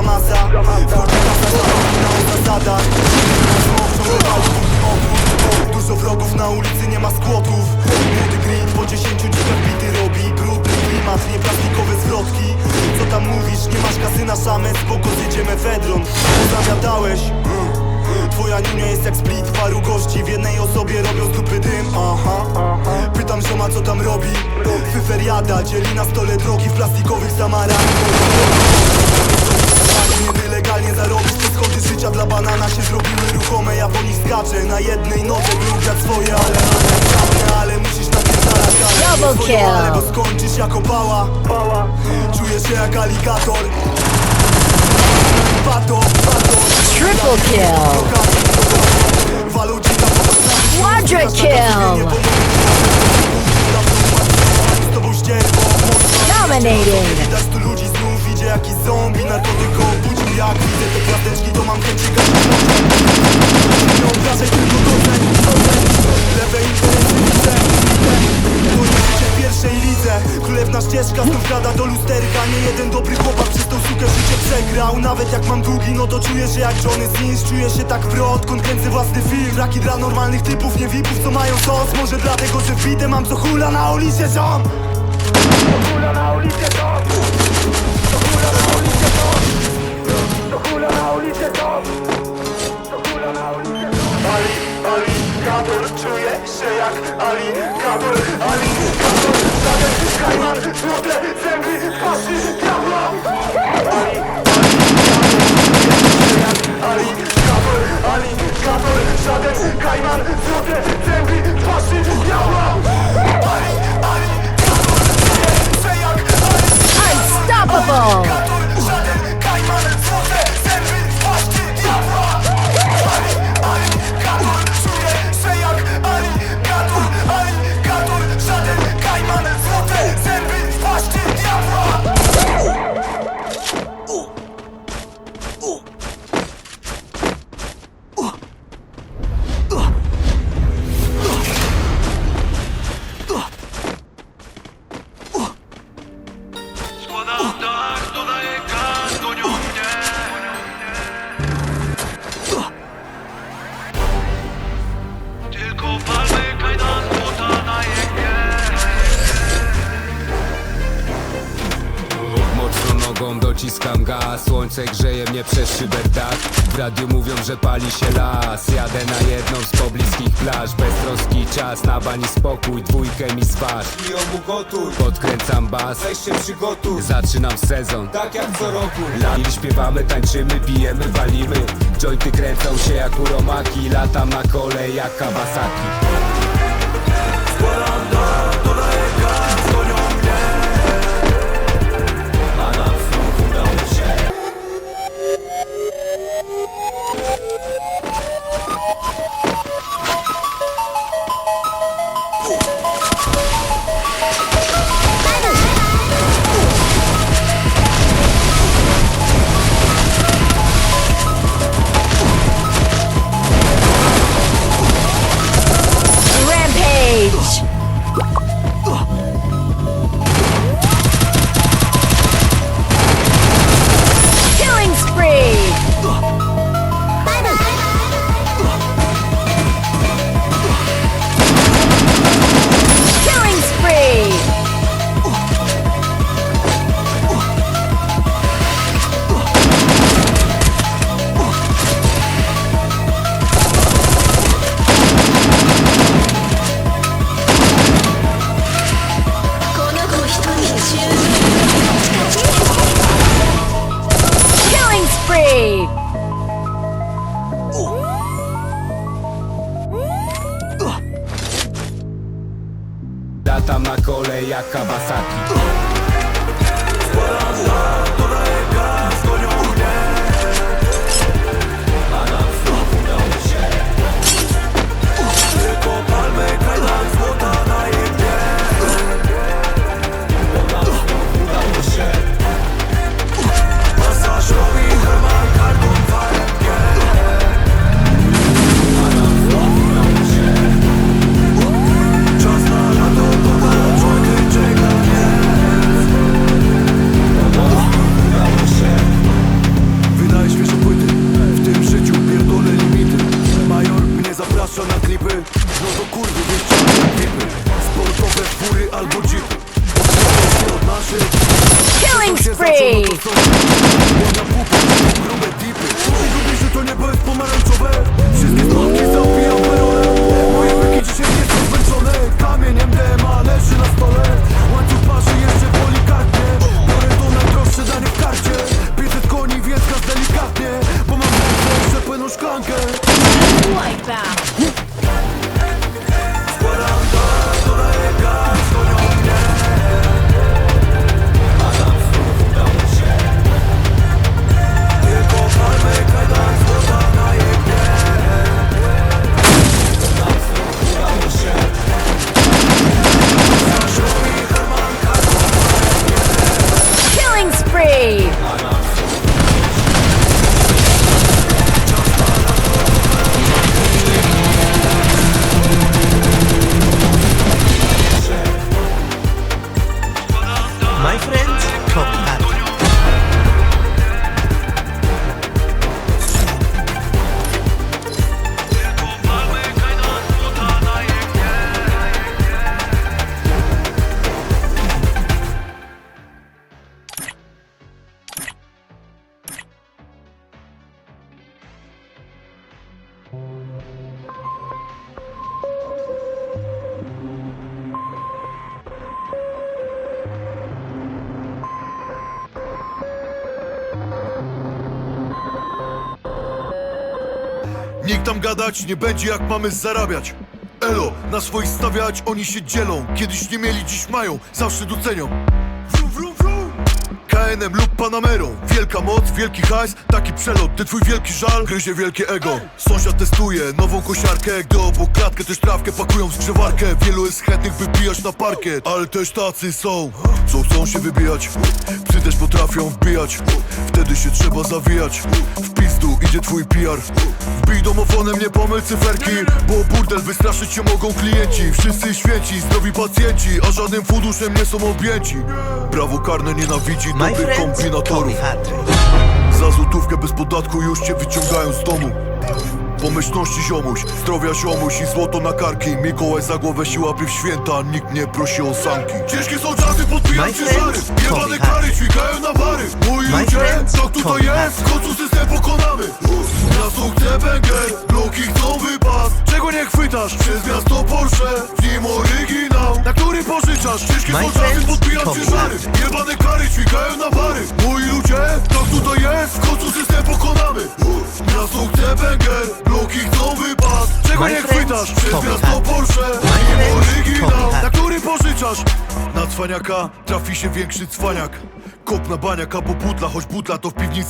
duża masa Wchodzi kasa na zasadach. Póki obrót Dużo wrogów na ulicy, nie ma skłotów Młody green po 10 dzikach bity robi. Brudny klimat, nie plastikowe zwrotki. Co tam mówisz, nie masz kasy na szamę Spoko, zjedzie mefedron Zamiatałeś Twoja ninia jest jak split paru gości. W jednej osobie robią z dym. Aha, Pytam zioma co tam robi. Wyferiada dzieli na stole drogi w plastikowych samarach się zrobiły ruchome Ja po nich skaczę. Na jednej nodze Druga swoje, ale ale, ale musisz napierdalać ale Double kill. ale Bo skończysz jako pała Czuję się jak aligator. Pato, pato. Triple kill. Quadra kill. Dominating. Widać tu ludzi znów idzie jakiś zombie Narkotyk go obudził jak widzę te klateczki To mam gada do lusterka Nie jeden dobry chłopak przez tą sukę życie przegrał. Nawet jak mam długi no to czuję się jak Johnny Sins Czuję się tak pro odkąd kręcę własny film. Raki dla normalnych typów, nie vipów co mają sos. Może dlatego, że wbite mam co hula na ulicy ziom Hula na ulicy ziom Hula na ulicy ziom Hula na ulicy ziom Hula na ulicy Ali, Ali, Gator, czuję się jak Ali, Gator, Ali, Unstoppable. tylko nogą dociskam gaz Słońce grzeje mnie przez szyberdach W radiu mówią, że pali się las. Jadę na jedną z pobliskich plaż. Beztroski czas, na bani spokój. Dwójkę mi sważ I obu gotuj, Podkręcam bas. Weź się przygotuj. Zaczynam sezon. Tak jak co roku. Lani śpiewamy, tańczymy, pijemy, walimy. Jointy kręcą się jak uromaki. Latam na kole jak Kawasaki Cześć! Latam na kole jak Kawasaki albo ci my friends. Nikt tam gadać nie będzie jak mamy zarabiać. Elo, na swoich stawiać oni się dzielą. Kiedyś nie mieli, dziś mają, zawsze docenią. KNM lub Panamerą Wielka moc, wielki hajs, taki przelot Ty twój wielki żal, gryzie wielkie ego Sąsiad testuje nową kosiarkę. Gdy obok klatkę też trawkę pakują w skrzywarkę. Wielu jest chętnych wybijać na parkiet Ale też tacy są, co chcą się wybijać? Psy też potrafią wbijać. Wtedy się trzeba zawijać. W pizdu idzie twój PR Wbij domofonem, nie pomyl cyferki Bo burdel wystraszyć się mogą klienci. Wszyscy święci, zdrowi pacjenci A żadnym funduszem nie są objęci. Prawo karne nienawidzi dobrych Tommy kombinatorów. Za złotówkę bez podatku już cię wyciągają z domu Pomyślności ziomuś, zdrowia ziomuś i złoto na karki. Mikołaj za głowę się łapie w święta, nikt nie prosi o sanki. Ciężkie są czasy, podbijam My ciężary friend Jebane kary ćwikają na bary. Moi My ludzie, tak tutaj jest, w końcu system pokonamy Miasto chce węgiel, bloki chcą wypas. Czego nie chwytasz? Przez miasto Porsche, w nim oryginał Na który pożyczasz? Ciężkie są czasy, friend podbijam Tommy ciężary Jebane kary ćwikają na bary. Moi ludzie, tak tutaj jest, Miasto Hatry. Porsche, oryginał Na który pożyczasz? Na cwaniaka trafi się większy cwaniak Kop na baniak albo butla, choć butla to w piwnicy